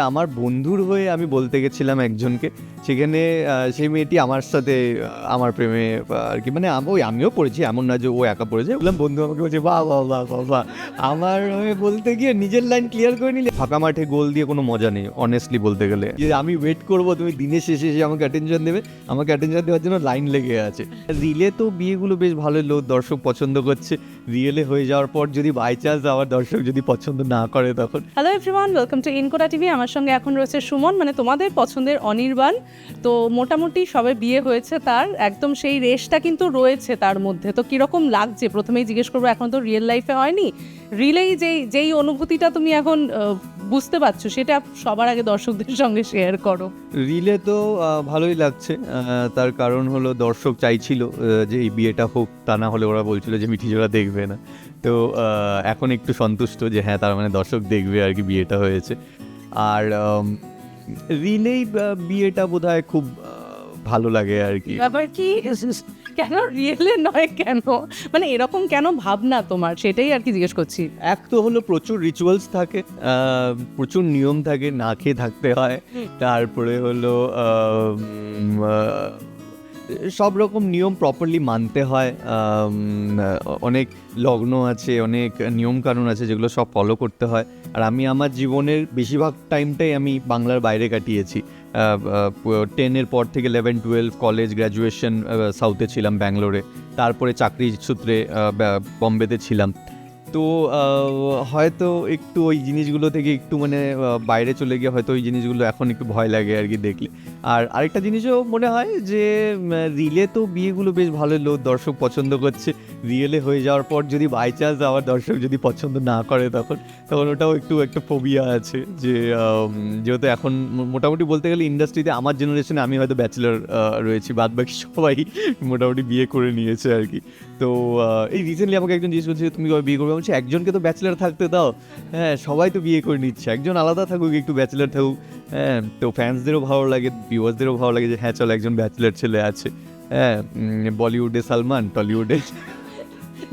আমার বন্ধুর হয়ে আমি বলতে গেছিলাম একজনকে, সেখানে সেই মেয়েটি আমার সাথে আমার প্রেমে আর কি মানে ওই, আমিও পড়েছি, এমন না যে ও একা পড়েছে, বললাম, বন্ধু আমাকে বলছে, বাহ বাহ বাহ বাহ বাহ। আমার বলতে গিয়ে নিজের লাইন ক্লিয়ার করে নিলে, ফাঁকা মাঠে গোল দিয়ে কোনো মজা নেই অনেস্টলি বলতে গেলে। যে আমি ওয়েট করব, তুমি দিনের শেষে এসে আমাকে অ্যাটেনশন দেবে, আমাকে অ্যাটেনশন দেওয়ার জন্য লাইন লেগে আছে। রিলে তো বিয়েগুলো বেশ ভালো, লোক, দর্শক পছন্দ করছে রিয়েলে হয়ে যাওয়ার পর যদি বাই চান্স আমার দর্শক যদি পছন্দ না করে তখন। হ্যালো এভরিওয়ান ওয়েলকাম টু ইনকোটা টিভি আমার সঙ্গে এখন রয়েছে সুমন মানে তোমাদের পছন্দের অনির্বাণ। তো মোটামুটি সবে বিয়ে হয়েছে তার, একদম সেই রেশটা কিন্তু রয়েছে তার মধ্যে। তো কীরকম লাগছে? প্রথমেই জিজ্ঞেস করব, এখন তো রিয়েল লাইফে হয়নি। রিলেই যেই যেই অনুভূতিটা তুমি এখন বুঝতে পারছ, সেটা সবার আগে দর্শকদের সঙ্গে শেয়ার করো। রিলে তো ভালোই লাগছে। তার কারণ হলো দর্শক চাইছিল যে এই বিয়েটা হোক, তা না হলে ওরা বলছিল যে মিঠিজোড়া দেখবে না। তো এখন একটু সন্তুষ্ট যে হ্যাঁ তার মানে দর্শক দেখবে আর কি বিয়েটা হয়েছে। আর রিলেই বিয়েটা বোধ হয় খুব ভালো লাগে আর কি। ব্যাপার কি কেন রিয়েলে নয় কেন? মানে এরকম কেন ভাবনা তোমার? সেটাই আর কি জিজ্ঞেস করছি। এক তো হলো প্রচুর রিচুয়ালস থাকে প্রচুর নিয়ম থাকে না খেয়ে থাকতে হয়। তারপরে হলো সব রকম নিয়ম প্রপারলি মানতে হয়। অনেক লগ্ন আছে অনেক নিয়ম কানুন আছে যেগুলো সব ফলো করতে হয়। আর আমি আমার জীবনের বেশিরভাগ টাইমটাই আমি বাংলার বাইরে কাটিয়েছি। টেনের পর থেকে ইলেভেন টুয়েলভ কলেজ গ্র্যাজুয়েশন সাউথে ছিলাম, ব্যাঙ্গালোরে। তারপরে চাকরি সূত্রে বম্বেতে ছিলাম। তো হয়তো একটু ওই জিনিসগুলো থেকে একটু মানে বাইরে চলে গিয়ে হয়তো ওই জিনিসগুলো এখন একটু ভয় লাগে আর কি দেখলে। আর আরেকটা জিনিসও মনে হয় যে রিলে তো বিয়েগুলো বেশ ভালো লোক দর্শক পছন্দ করছে। রিয়েলে হয়ে যাওয়ার পর যদি বাই চান্স আমার দর্শক যদি পছন্দ না করে তখন তখন ওটাও একটু একটা ফোবিয়া আছে যে যেহেতু এখন মোটামুটি বলতে গেলে ইন্ডাস্ট্রিতে আমার জেনারেশনে আমি হয়তো ব্যাচেলার রয়েছি বাদ বাকি সবাই মোটামুটি বিয়ে করে নিয়েছে আর কি। তো এই রিসেন্টলি আমাকে একজন জিজ্ঞেস করছে তুমি বিয়ে করবে? বলছি, একজনকে তো ব্যাচেলার থাকতে দাও। হ্যাঁ সবাই তো বিয়ে করে নিচ্ছে। একজন আলাদা থাকুক, একটু ব্যাচেলার থাকুক। হ্যাঁ তো ফ্যান্সদেরও ভালো লাগে ভিউয়ার্সদেরও ভালো লাগে যে হ্যাঁ চলো একজন ব্যাচেলার ছেলে আছে। হ্যাঁ বলিউডে সালমান টলিউডে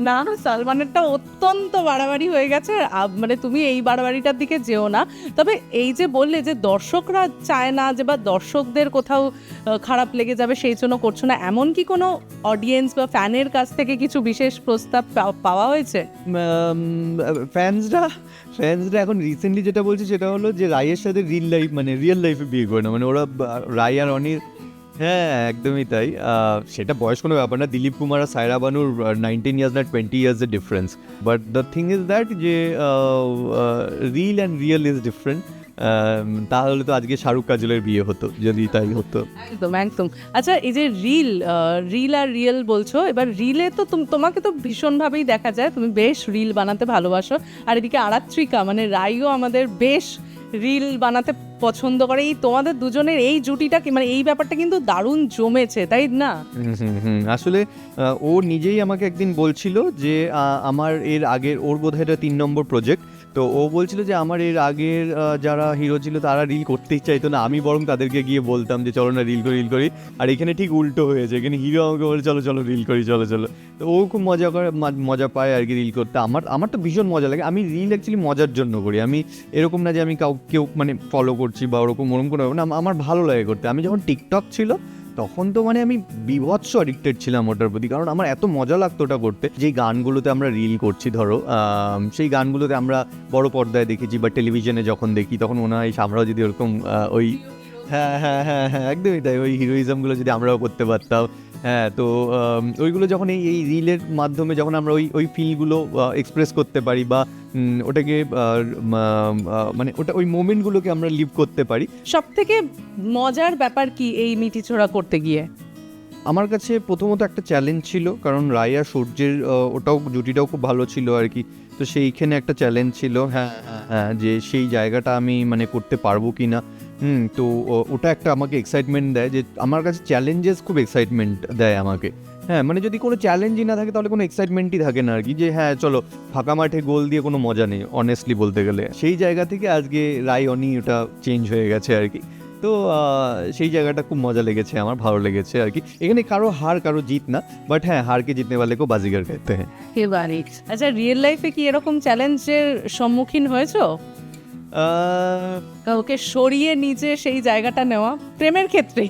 না সালমানেরটা অত্যন্ত বাড়াবাড়ি হয়ে গেছে। মানে তুমি এই বাড়াবাড়িটার দিকে যেও না। তবে এই যে বললে যে দর্শকরা চায় না যে বা দর্শকদের কোথাও খারাপ লেগে যাবে সেই জন্য করছ না, এমন কি কোনো অডিয়েন্স বা ফ্যানের কাছ থেকে কিছু বিশেষ প্রস্তাব পাওয়া হয়েছে? ফ্যান্সরা ফ্যান্সরা এখন রিসেন্টলি যেটা বলছে সেটা হলো যে রায়ের সাথে রিল লাইফ মানে রিয়েল লাইফে বিয়ে করে না মানে ওরা রায় আর অনির হ্যাঁ একদমই তাই। সেটা বয়স কোনো ব্যাপার না। দিলীপ কুমার আর সায়রা বানুর নাইনটিন ইয়ার্স না twenty years ইয়ার্সের difference but the thing is that যে reel and real is different তাহলে তো আজকে শাহরুখ কাজলের বিয়ে হতো, যদি তাই হতো। একদম একদম। আচ্ছা এই যে রিল রিল আর রিয়েল বলছো, এবার রিলে তো তুম- তোমাকে তো ভীষণভাবেই দেখা যায়। তুমি বেশ রিল বানাতে ভালোবাসো। আর এদিকে আরাত্রিকা মানে রাইও আমাদের বেশ রিল বানাতে পছন্দ করে। এই তোমাদের দুজনের এই জুটিটা কি মানে এই ব্যাপারটা কিন্তু দারুণ জমেছে, তাই না। আসলে ও নিজেই আমাকে একদিন বলছিল যে আমার এর আগের, ওর বোধহয় তিন নম্বর প্রজেক্ট তো ও বলছিল যে আমার এর আগের যারা হিরো ছিল তারা রিল করতেই চাইতো না। আমি বরং তাদেরকে গিয়ে বলতাম যে, চলো না রিল করি রিল করি। আর এখানে ঠিক উল্টো হয়েছে। এখানে হিরো আমাকে বলে, চলো চলো রিল করি, চলো চলো। তো ও খুব মজা করে মজা পায় আর কি রিল করতে। আমার আমার তো ভীষণ মজা লাগে। আমি রিল অ্যাকচুয়ালি মজার জন্য করি। আমি এরকম না যে আমি কাউ কেউ মানে ফলো করছি বা ওরকম ওরকম ব্যাপার না। আমার ভালো লাগে করতে। আমি যখন টিকটক ছিল তখন তো মানে আমি বিভৎস অ্যাডিক্টেড ছিলাম ওটার প্রতি। কারণ আমার এত মজা লাগতো ওটা করতে। যে গানগুলোতে আমরা রিল করছি, ধরো সেই গানগুলোতে আমরা বড় পর্দায় দেখেছি বা টেলিভিশনে যখন দেখি, তখন মনে হয় আমরাও যদি ওরকম ওই হ্যাঁ হ্যাঁ হ্যাঁ হ্যাঁ একদমই তাই, ওই হিরোইজমগুলো যদি আমরাও করতে পারতাম। হ্যাঁ তো ওইগুলো যখন এই এই রিলের মাধ্যমে যখন আমরা ওই ওই ফিলগুলো এক্সপ্রেস করতে পারি বা ওটাকে মানে ওটা ওই মোমেন্টগুলোকে আমরা লিভ করতে পারি। সব থেকে মজার ব্যাপার কি এই মিটি ছোড়া করতে গিয়ে? আমার কাছে প্রথমত একটা চ্যালেঞ্জ ছিল কারণ রায়া সূর্যের ওটাও জুটিটাও খুব ভালো ছিল আর কি। তো সেইখানে একটা চ্যালেঞ্জ ছিল হ্যাঁ হ্যাঁ হ্যাঁ যে সেই জায়গাটা আমি মানে করতে পারব কি না হুম, তো ওটা একটা আমাকে এক্সাইটমেন্ট দেয় যে আমার কাছে চ্যালেঞ্জেস খুব এক্সাইটমেন্ট দেয় আমাকে। হ্যাঁ মানে যদি কোনো চ্যালেঞ্জই না থাকে তাহলে কোনো এক্সাইটমেন্টই থাকে না আর কি যে হ্যাঁ চলো, ফাঁকা মাঠে গোল দিয়ে কোনো মজা নেই অনেস্টলি বলতে গেলে। সেই জায়গা থেকে আজকে রায় অনি ওটা চেঞ্জ হয়ে গেছে আর কি তো সেই জায়গাটা খুব মজা লেগেছে, আমার ভালো লেগেছে আর কি এখানে কারও হার কারও জিত না বাট হ্যাঁ হারকে জিতনে পারলে কেউ বাজিগার খেতে হ্যাঁ। আচ্ছা রিয়েল লাইফে কি এরকম চ্যালেঞ্জের সম্মুখীন হয়েছো? কাউকে সরিয়ে নিজে সেই জায়গাটা নেওয়া প্রেমের ক্ষেত্রে।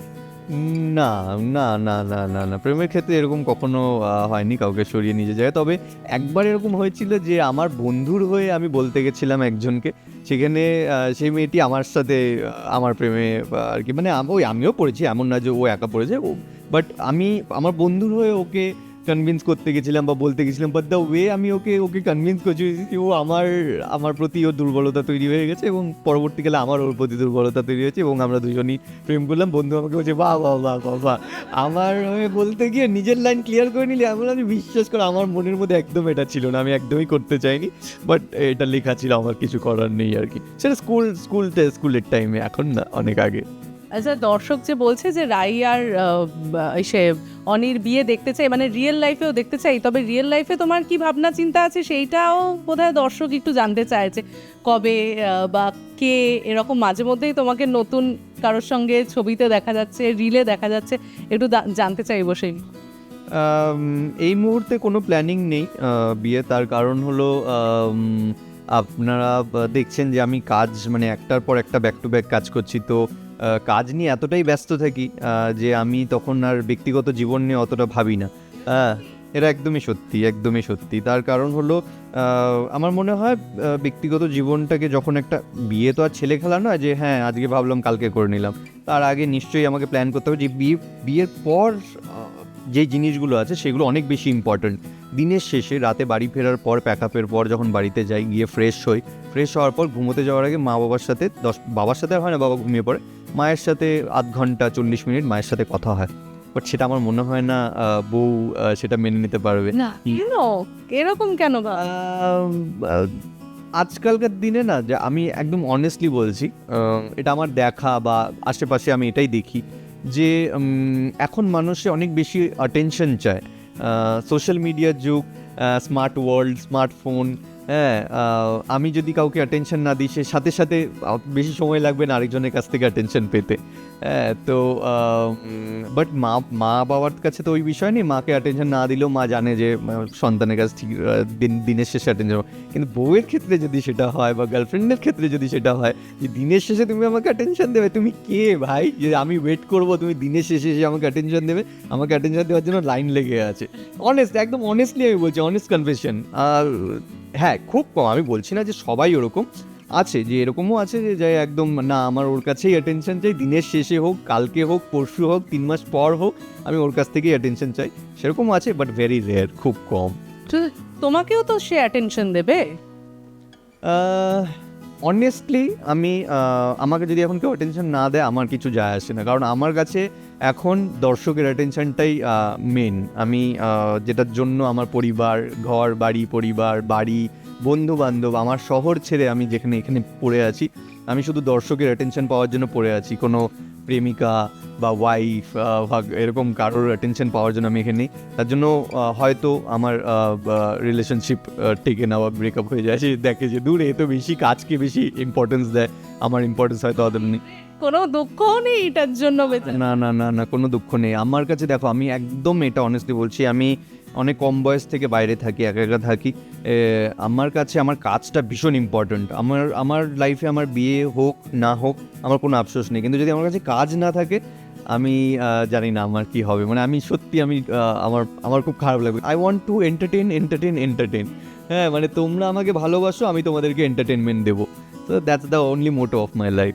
না না না না না না প্রেমের ক্ষেত্রে এরকম কখনো হয়নি কাউকে সরিয়ে নিয়ে যায় তবে একবার এরকম হয়েছিল যে আমার বন্ধুর হয়ে আমি বলতে গেছিলাম একজনকে সেখানে সেই মেয়েটি আমার সাথে আমার প্রেমে আর কি মানে ওই আমিও পড়েছি এমন না যে ও একা পড়েছে ও বাট আমি আমার বন্ধুর হয়ে ওকে কনভিন্স করতে গেছিলাম বা বলতে গেছিলাম বাট দ্য ওয়ে আমি ওকে ওকে কনভিন্স করছি ও আমার আমার প্রতি ওর দুর্বলতা তৈরি হয়ে গেছে এবং পরবর্তীকালে আমার ওর প্রতি দুর্বলতা তৈরি হয়েছে এবং আমরা দুজনই প্রেম করলাম। বন্ধু আমাকে বলছে, বাহ বাহ বাহ বাহ বাহ। আমার বলতে গিয়ে নিজের লাইন ক্লিয়ার করে নিলে এমন আমি বিশ্বাস করে আমার মনের মধ্যে একদম এটা ছিল না, আমি একদমই করতে চাইনি। বাট এটা লেখা ছিল, আমার কিছু করার নেই আর কি। সেটা স্কুল স্কুলতে স্কুলের টাইমে এখন না, অনেক আগে। আচ্ছা দর্শক যে বলছে যে রাই আর সে অনির বিয়ে দেখতে চাই মানে রিয়েল লাইফেও দেখতে চাই তবে রিয়েল লাইফে তোমার কি ভাবনা চিন্তা আছে? সেইটাও বোধহয় দর্শক একটু জানতে চাইছে। কবে বা কে, এরকম মাঝে মধ্যেই তোমাকে নতুন কারোর সঙ্গে ছবিতে দেখা যাচ্ছে রিলে দেখা যাচ্ছে, একটু জানতে চাইব সেই এই মুহূর্তে কোনো প্ল্যানিং নেই বিয়ে। তার কারণ হলো আপনারা দেখছেন যে আমি কাজ মানে একটার পর একটা ব্যাক টু ব্যাক কাজ করছি। তো কাজ নিয়ে এতটাই ব্যস্ত থাকি যে আমি তখন আর ব্যক্তিগত জীবন নিয়ে অতটা ভাবি না। হ্যাঁ এটা একদমই সত্যি একদমই সত্যি। তার কারণ হলো আমার মনে হয় ব্যক্তিগত জীবনটাকে যখন একটা বিয়ে তো আর ছেলে খেলা নয়, যে হ্যাঁ আজকে ভাবলাম, কালকে করে নিলাম। তার আগে নিশ্চয়ই আমাকে প্ল্যান করতে হবে যে বিয়ে, বিয়ের পর যে জিনিসগুলো আছে, সেগুলো অনেক বেশি ইম্পর্ট্যান্ট দিনের শেষে রাতে বাড়ি ফেরার পর প্যাক আপের পর যখন বাড়িতে যাই গিয়ে ফ্রেশ হই। ফ্রেশ হওয়ার পর ঘুমোতে যাওয়ার আগে মা বাবার সাথে দশ বাবার সাথে হয় না বাবা ঘুমিয়ে পড়ে। মায়ের সাথে আধ ঘণ্টা চল্লিশ মিনিট মায়ের সাথে কথা হয়। বাট সেটা আমার মনে হয় না বউ সেটা মেনে নিতে পারবে। না কেন? এরকম কেন আজকালকার দিনে না যে আমি একদম অনেস্টলি বলছি এটা আমার দেখা বা আশেপাশে আমি এটাই দেখি যে এখন মানুষে অনেক বেশি অ্যাটেনশন চায়। সোশ্যাল মিডিয়ার যুগ স্মার্ট ওয়ার্ল্ড স্মার্টফোন হ্যাঁ আমি যদি কাউকে অ্যাটেনশন না দিই, সে সাথে সাথে বেশি সময় লাগবে না আরেকজনের কাছ থেকে অ্যাটেনশন পেতে। হ্যাঁ তো বাট মা মা বাবার কাছে তো ওই বিষয় নেই। মাকে অ্যাটেনশন না দিলেও মা জানে যে সন্তানের কাছে ঠিক দিন, দিনের শেষে অ্যাটেনশন কিন্তু বউয়ের ক্ষেত্রে যদি সেটা হয় বা গার্লফ্রেন্ডের ক্ষেত্রে যদি সেটা হয়, যে দিনের শেষে তুমি আমাকে অ্যাটেনশন দেবে, তুমি কে ভাই? যে আমি ওয়েট করব, তুমি দিনের শেষে এসে আমাকে অ্যাটেনশন দেবে। আমাকে অ্যাটেনশন দেওয়ার জন্য লাইন লেগে আছে। অনেস্ট একদম অনেস্টলি আমি বলছি অনেস্ট কনফেশন আর হ্যাঁ খুব কম। আমি বলছি না যে সবাই ওরকম। আছে যে এরকমও আছে যে যাই একদম না আমার ওর কাছেই অ্যাটেনশন চাই দিনের শেষে হোক কালকে হোক পরশু হোক তিন মাস পর হোক আমি ওর কাছ থেকেই অ্যাটেনশন চাই। সেরকম আছে বাট ভেরি রেয়ার খুব কম। তোমাকেও তো সে অ্যাটেনশন দেবে? অনেস্টলি আমি আমাকে যদি এখন কেউ অ্যাটেনশন না দেয় আমার কিছু যায় আসে না। কারণ আমার কাছে এখন দর্শকের অ্যাটেনশনটাই মেন আমি যেটার জন্য আমার পরিবার ঘর বাড়ি পরিবার বাড়ি বন্ধু বান্ধব আমার শহর ছেড়ে আমি যেখানে এখানে পড়ে আছি আমি শুধু দর্শকের অ্যাটেনশন পাওয়ার জন্য পড়ে আছি। কোনো প্রেমিকা বা ওয়াইফ বা এরকম কারোর অ্যাটেনশন পাওয়ার জন্য আমি এখানে তার জন্য হয়তো আমার রিলেশনশিপ টেকে নেওয়া ব্রেকআপ হয়ে যায়। সে দেখে যে দূরে এ তো বেশি কাজকে বেশি ইম্পর্টেন্স দেয়। আমার ইম্পর্টেন্স হয়তো ওদের নেই। কোনো দুঃখ নেই এটার জন্য না না না না কোনো দুঃখ নেই। আমার কাছে দেখো আমি একদম এটা অনেস্টলি বলছি আমি অনেক কম বয়স থেকে বাইরে থাকি, একা একা থাকি। আমার কাছে আমার কাজটা ভীষণ ইম্পর্ট্যান্ট আমার আমার লাইফে আমার বিয়ে হোক, না হোক, আমার কোনো আফসোস নেই। কিন্তু যদি আমার কাছে কাজ না থাকে, আমি জানি না আমার কি হবে। মানে আমি সত্যি আমি আমার আমার খুব খারাপ লাগবে। I want to entertain entertain entertain হ্যাঁ মানে তোমরা আমাকে ভালোবাসো, আমি তোমাদেরকে এন্টারটেনমেন্ট দেবো। তো that's the only motto of my life